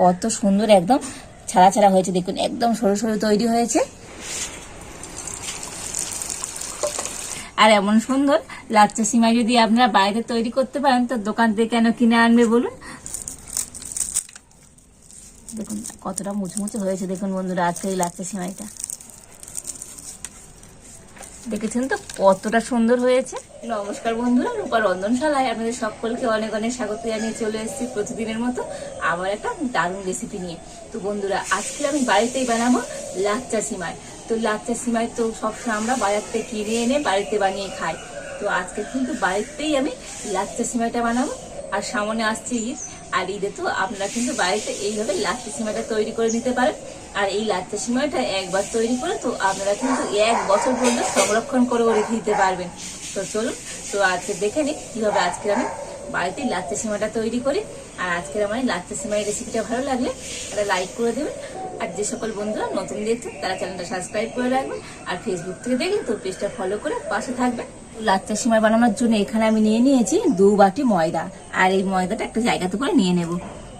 কত সুন্দর একদম ছাড়া ছাড়া হয়েছে। দেখুন, একদম সরু সরু তৈরি হয়েছে। আর এমন সুন্দর লাচ্চা সিমাই যদি আপনারা বাইরে তৈরি করতে পারেন, তো দোকান থেকে কেন কিনে আনবে বলুন? দেখুন, কতটা মুচমুচে হয়েছে। দেখুন বন্ধুরা আজকে এই লাচ্চা সিমাইটা। দেখেছেন তো? কতটা সুন্দর হয়েছে। নমস্কার বন্ধুরা, রূপা রন্ধনশালায় আপনাদের সকলকে অনেক অনেক স্বাগত জানিয়ে চলে এসেছি প্রতিদিনের মতো আবার একটা দারুণ রেসিপি নিয়ে। তো বন্ধুরা, আজকে আমি বাড়িতেই বানাবো লাচ্চা সিমাই। তো লাচ্চা সিমাই তো সবসময় আমরা বাজার থেকে কিনে এনে বাড়িতে বানিয়ে খাই। তো আজকে কিন্তু বাড়িতেই আমি লাচ্চা সিমাইটা বানাবো। আর সামনে আসছে ঈদ আর ঈদে তো আপনারা কিন্তু বাড়িতে এইভাবে লাচ্চা সিমাটা তৈরি করে নিতে পারেন। আর এই লাচ্চা সিমাটা একবার তৈরি করে তো আপনারা কিন্তু এক বছর পর্যন্ত সংরক্ষণ করেও রেখে দিতে পারবেন। তো চলুন, তো আজকে দেখে নিই কীভাবে আজকে আমি বাড়িতে লাচ্চা সিমাটা তৈরি করি। আর আজকের আমার লাচ্চা সিমাই রেসিপিটা ভালো লাগলে একটা লাইক করে দেবেন। আর যে সকল বন্ধুরা নতুন দেখছেন, তারা চ্যানেলটা সাবস্ক্রাইব করে রাখবেন। আর ফেসবুক থেকে দেখলে তো পেজটা ফলো করে পাশে থাকবেন। লাচ্চা সিমাই বানানোর জন্য এখানে আমি নিয়ে নিয়েছি দু বাটি ময়দা। আর এই ময়দাটা একটা জায়গাতে করে নিয়ে নেব।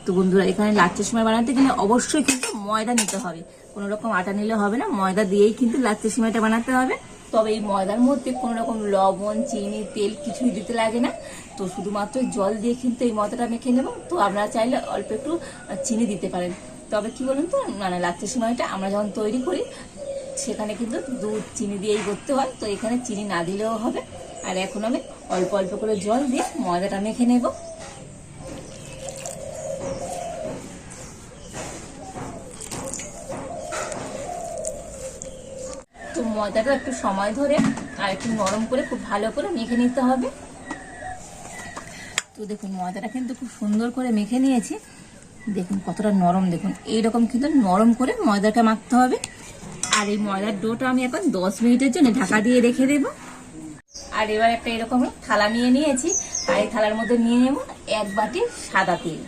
তো বন্ধুরা, এখানে লাচ্চা সিমাই বানাতে গেলে অবশ্যই কিন্তু ময়দা নিতে হবে। কোনো রকম আটা নিলে হবে না, ময়দা দিয়েই কিন্তু লাচ্চা সিমাইটা বানাতে হবে। তবে এই ময়দার মধ্যে কোনো রকম লবণ, চিনি, তেল কিছুই দিতে লাগে না। তো শুধুমাত্র জল দিয়ে কিন্তু এই ময়দাটা মেখে নেব। তো আপনারা চাইলে অল্প একটু চিনি দিতে পারেন। তবে কি বলুন তো মানে লাচ্চা সিমাইটা আমরা যখন তৈরি করি সেখানে কিন্তু দুধ, চিনি দিয়েই করতে হয়। তো এখানে চিনি না দিলেও হবে। আর এখন আমি অল্প অল্প করে জল দিয়ে ময়দাটা মেখে নেব। তো ময়দাটা একটু সময় ধরে আর একটু নরম করে খুব ভালো করে মেখে নিতে হবে। তো দেখুন, ময়দাটা কিন্তু খুব সুন্দর করে মেখে নিয়েছি। দেখুন কতটা নরম। দেখুন, এইরকম কিন্তু নরম করে ময়দাটা মাখতে হবে। আর এই ময়দার ডোটা আমি এখন দশ মিনিটের জন্য ঢাকা দিয়ে রেখে দেব। আর এবার একটা এরকম থালা নিয়ে নিয়েছি, আর এই থালার মধ্যে নিয়ে নেব এক বাটি সাদা তেল।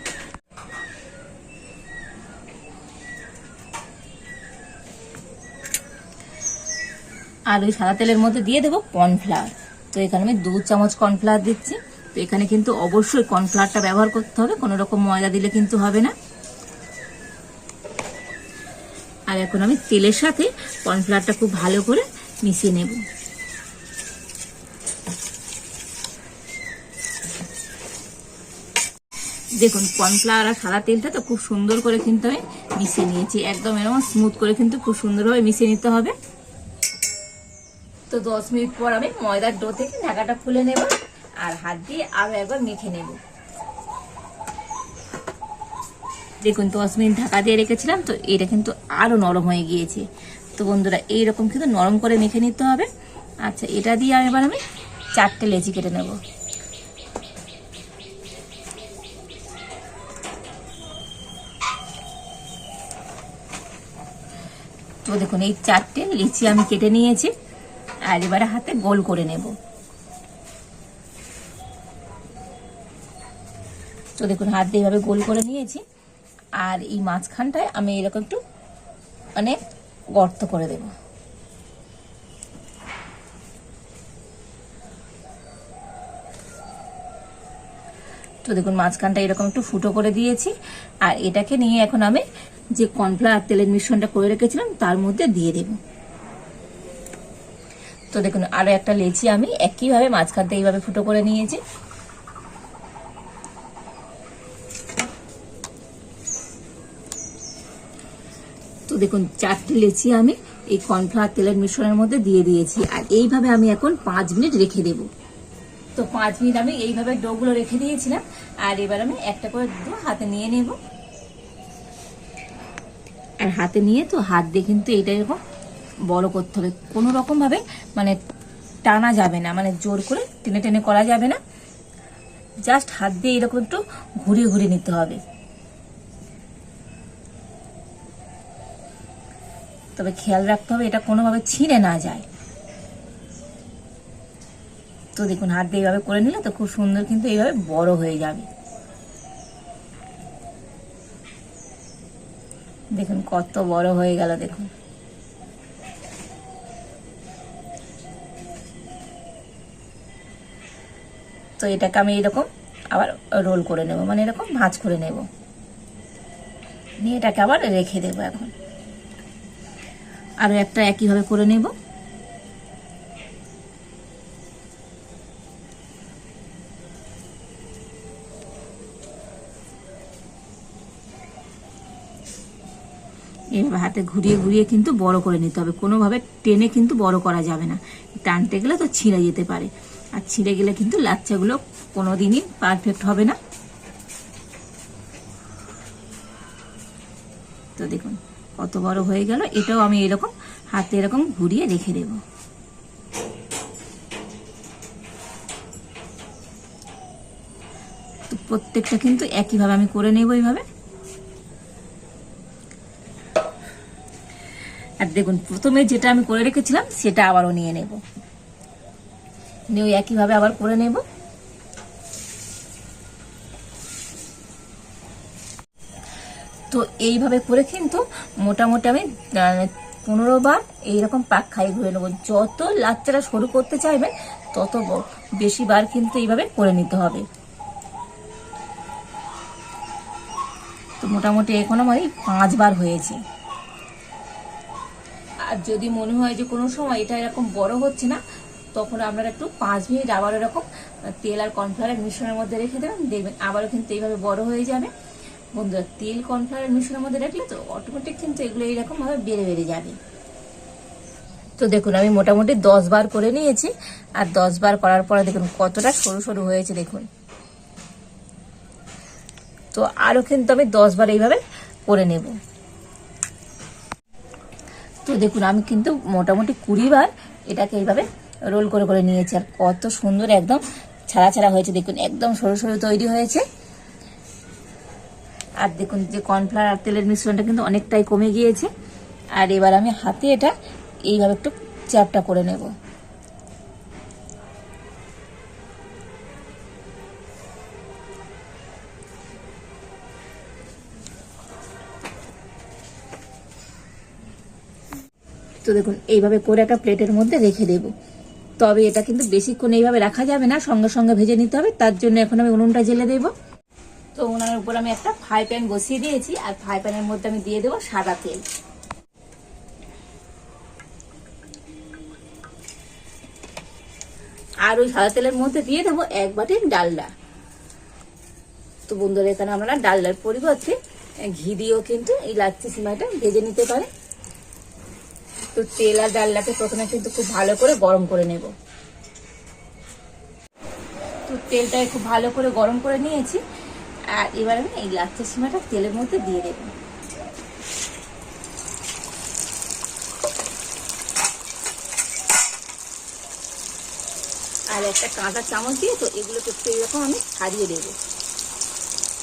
আর ওই সাদা তেলের মধ্যে দিয়ে দেবো কর্নফ্লাওয়ার। তো এখানে আমি দু চামচ কর্নফ্লাওয়ার দিচ্ছি। তো এখানে কিন্তু অবশ্যই কর্নফ্লাওয়ারটা ব্যবহার করতে হবে, কোনো রকম ময়দা দিলে কিন্তু হবে না। আর এখন আমি তেলের সাথে কর্নফ্লাওয়ারটা খুব ভালো করে মিশিয়ে নেব। দেখুন, কর্নফ্লাওয়ার আর সাদা তেলটা তো খুব সুন্দর করে কিন্তু আমি মিশিয়ে নিয়েছি। একদম এরকম স্মুথ করে কিন্তু খুব সুন্দরভাবে মিশিয়ে নিতে হবে। তো দশ মিনিট পর আমি ময়দার ডো থেকে ঢাকাটা খুলে নেব আর হাত দিয়ে আরও একবার মেখে নেব। দেখুন, দশ মিনিট ঢাকা দিয়ে রেখেছিলাম, তো এটা কিন্তু আরও নরম হয়ে গিয়েছে। তো বন্ধুরা, এইরকম কিন্তু নরম করে মেখে নিতে হবে। আচ্ছা এটা দিয়ে এবার আমি চারটে লেচি কেটে নেব। তো দেখুন, এই চারটে লিচি আমি কেটে নিয়েছি, আর এবারে হাতে গোল করে নেব। তো দেখুন, হাত দিয়ে এভাবে গোল করে নিয়েছি। আর এই মাঝখানটায় আমি এরকম একটু মানে গর্ত করে দেব। তো দেখুন, মাঝখানটা এরকম একটু ফুটো করে দিয়েছি। আর এটাকে নিয়ে এখন আমি যে কর্নফ্লাওয়ার তেলের মিশ্রণটা করে রেখেছিলাম, তার মধ্যে দিয়ে দেব। তো দেখুন, আরও একটা লেচি আমি একইভাবে মাঝখানটা এইভাবে ফুটো করে নিয়েছি। দেখুন চারটে লেচি আমি এই কর্নফ্লাওয়ার তেলের মিশ্রণের মধ্যে দিয়ে দিয়েছি। আর এইভাবে আমি এখন পাঁচ মিনিট রেখে দেব। তো পাঁচ মিনিট আমি এইভাবে ডোগুলো রেখে দিয়েছিলাম। আর এবার আমি একটা করে দু হাতে নিয়ে নেব। আর হাতে নিয়ে তো হাত দিয়ে কিন্তু এটা এরকম বড় করতে হবে। কোনো রকম ভাবে মানে টানা যাবে না মানে জোর করে টেনে টেনে করা যাবে না। জাস্ট হাত দিয়ে এরকম একটু ঘুরিয়ে ঘুরিয়ে নিতে হবে। তবে খেয়াল রাখতে হবে, এটা কোনোভাবে ছিঁড়ে না যায়। তো দেখুন, হাত দিয়ে এইভাবে করে নিলে তো খুব সুন্দর কিন্তু এইভাবে বড় হয়ে যাবে। দেখুন, কত বড় হয়ে গেল, দেখুন। তো এটাকে আমি এরকম আবার রোল করে নেব মানে এরকম ভাঁজ করে নেব। নিয়ে এটাকে আবার রেখে দেবো এখন। আরও একটা একইভাবে করে নেব। এভাবে হাতে ঘুরিয়ে ঘুরিয়ে কিন্তু বড় করে নিতে হবে। কোনোভাবে টেনে কিন্তু বড় করা যাবে না। টানতে গেলে তো ছিঁড়ে যেতে পারে। আর ছিঁড়ে গেলে কিন্তু লাচ্চাগুলো কোনোদিনই পারফেক্ট হবে না। তো দেখুন কত বড় হয়ে গেল, এটাও আমি এরকম হাতে এরকম ঘুরিয়ে রেখে দেব। তো প্রত্যেকটা কিন্তু একইভাবে আমি করে নেব এইভাবে। আর দেখুন, প্রথমে যেটা আমি করে রেখেছিলাম, সেটা আবারও নিয়ে নেব। নিয়ে একইভাবে আবার করে নেব। তো এইভাবে করে কিন্তু মোটামুটি আমি পনেরো বার এইরকম পাক খাই ঘুরে নেব। যত লাচ্চারা শুরু করতে চাইবেন তত বেশি বার কিন্তু এইভাবে করে নিতে হবে। তো মোটামুটি এখন আমার এই পাঁচবার হয়েছে। আর যদি মনে হয় যে কোনো সময় এটা এরকম বড় হচ্ছে না, তখন আপনারা একটু পাঁচ মিনিট আবার এরকম তেল আর কর্নফ্লাওয়ারের মিশ্রণের মধ্যে রেখে দেবেন, দেখবেন আবারও কিন্তু এইভাবে বড় হয়ে যাবে। বন্ধুরা, তেল কর্নফ্লাওয়ারের মিশ্রণের মধ্যে রাখলে তো অটোমেটিক কিন্তু এগুলো এইরকম ভাবে বেড়ে বেড়ে যাবে। তো দেখুন, আমি মোটামুটি দশ বার করে নিয়েছি, আর দশ বার করার পরে দেখুন কতটা সরু সরু হয়েছে, দেখুন। তো আরও কিন্তু আমি দশ বার এইভাবে করে নেব। তো দেখুন, আমি কিন্তু মোটামুটি কুড়ি বার এটাকে এইভাবে রোল করে করে নিয়েছি, আর কত সুন্দর একদম ছাড়া ছাড়া হয়েছে, দেখুন, একদম সরু সরু তৈরি হয়েছে। আর দেখুন যে কর্নফ্লাওয়ার আর তেলের মিশ্রণটা কিন্তু অনেকটাই কমে গিয়েছে। আর এবার আমি হাতে এটা এইভাবে একটু চ্যাপটা করে নেব। তো দেখুন, এইভাবে করে একটা প্লেটের মধ্যে রেখে দেব। তবে এটা কিন্তু বেশিক্ষণ এইভাবে রাখা যাবে না, সঙ্গে সঙ্গে ভেজে নিতে হবে। তার জন্য এখন আমি উনুনটা জেলে দেবো। তো উনানের উপর আমি একটা ফ্রাই প্যান বসিয়ে দিয়েছি, আর ফ্রাই প্যানের মধ্যে আমি দিয়ে দেবো সাদা তেল। আর ওই সাদা তেলের মধ্যে দিয়ে দেবো এক বাটি ডালডা। তো বন্ধুরা, এখানে আমরা ডালডার পরিবর্তে ঘি দিয়েও কিন্তু এই লাচ্ছি সিমাইটা ভেজে নিতে পারে তো তেল আর ডালটাকে প্রথমে কিন্তু খুব ভালো করে গরম করে নেব। তো তেলটা খুব ভালো করে গরম করে নিয়েছি। আর এবার আমি এই লাচ্চা সিমাটা তেলের মধ্যে দিয়ে দেব। আর একটা কাঁটা চামচ দিয়ে তো এগুলোকে একটু এরকম আমি ছাড়িয়ে দেবো।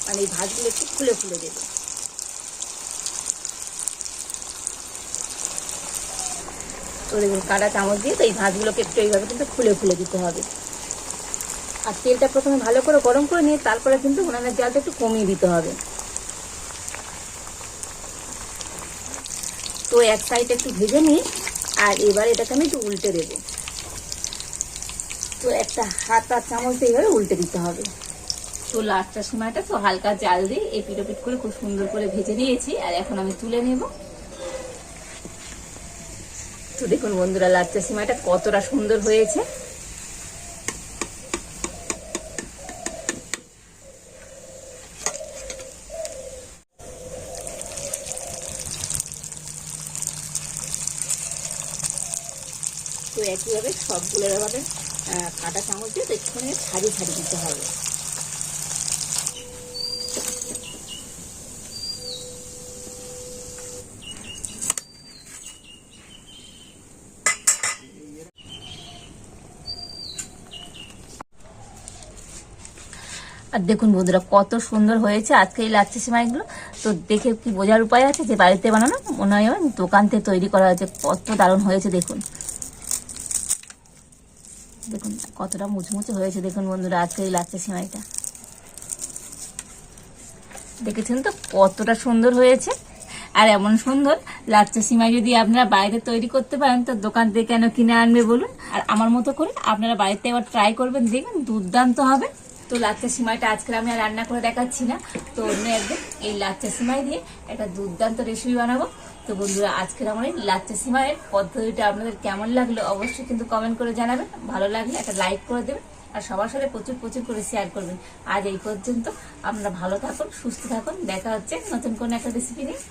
মানে এই ভাতগুলো একটু খুলে খুলে দেবো। তো দেখুন কাটা চামচ দিয়ে তো এই ভাতগুলোকে একটু এইভাবে কিন্তু খুলে খুলে দিতে হবে। আর তেলটা প্রথমে ভালো করে গরম করে নিয়ে তারপরে কিন্তু উনানের জালটা একটু কমিয়ে দিতে হবে। তো এক সাইড একটু ভেজে নিই, আর এবার এটাকে আমি একটু উল্টে দেব। তো একটা হাত আর চামচ এইভাবে উল্টে দিতে হবে। তো লাস্টার সময়টা তো হালকা জাল দিয়ে এই পিটোপিট করে খুব সুন্দর করে ভেজে নিয়েছি, আর এখন আমি তুলে নেব। তো দেখুন বন্ধুরা, লাচ্চা সিমাইটা কতটা সুন্দর হয়েছে। একইভাবে সবগুলো এভাবে কাঁটা চামচ দিয়ে একটুখানি ছাড়িয়ে ছাড়িয়ে দিতে হবে। আর দেখুন বন্ধুরা, কত সুন্দর হয়েছে আজকে এই লাচ্ছি সিমাইগুলো। তো দেখে কি বোঝার উপায় আছে? যে বাড়িতে বানানো, মনে হয় দোকান থেকে তৈরি করা হয়েছে। কত দারুণ হয়েছে দেখুন। কতটা মুচমুচে হয়েছে দেখুন বন্ধুরা আজকে এই লাচ্চা সিমাইটা। দেখেছেন তো কতটা সুন্দর হয়েছে? আর এমন সুন্দর লাচ্চা সিমাই যদি আপনারা বাইরে তৈরি করতে পারেন, তো দোকান থেকে কেন কিনে আনবে বলুন? আর আমার মতো করে আপনারা বাড়িতে এবার ট্রাই করবেন, দেখবেন দুর্দান্ত হবে। তো লাচ্চা সিমাইটা আজকে আমি আর রান্না করে দেখাচ্ছি না। তো অন্য একদিন এই লাচ্চা সিমাই দিয়ে একটা দুর্দান্ত রেসিপি বানাবো। তো বন্ধুরা, আজকের আমার এই লাচ্চা সিমাইয়ের পদ্ধতিটা আপনাদের কেমন লাগল অবশ্যই কিন্তু কমেন্ট করে জানাবেন। ভালো লাগলে একটা লাইক করে দেবেন আর সবার সাথে প্রচুর প্রচুর করে শেয়ার করবেন। আজ এই পর্যন্ত আপনারা ভালো থাকুন, সুস্থ থাকুন। দেখা হচ্ছে নতুন কোনো একটা রেসিপি নিয়ে।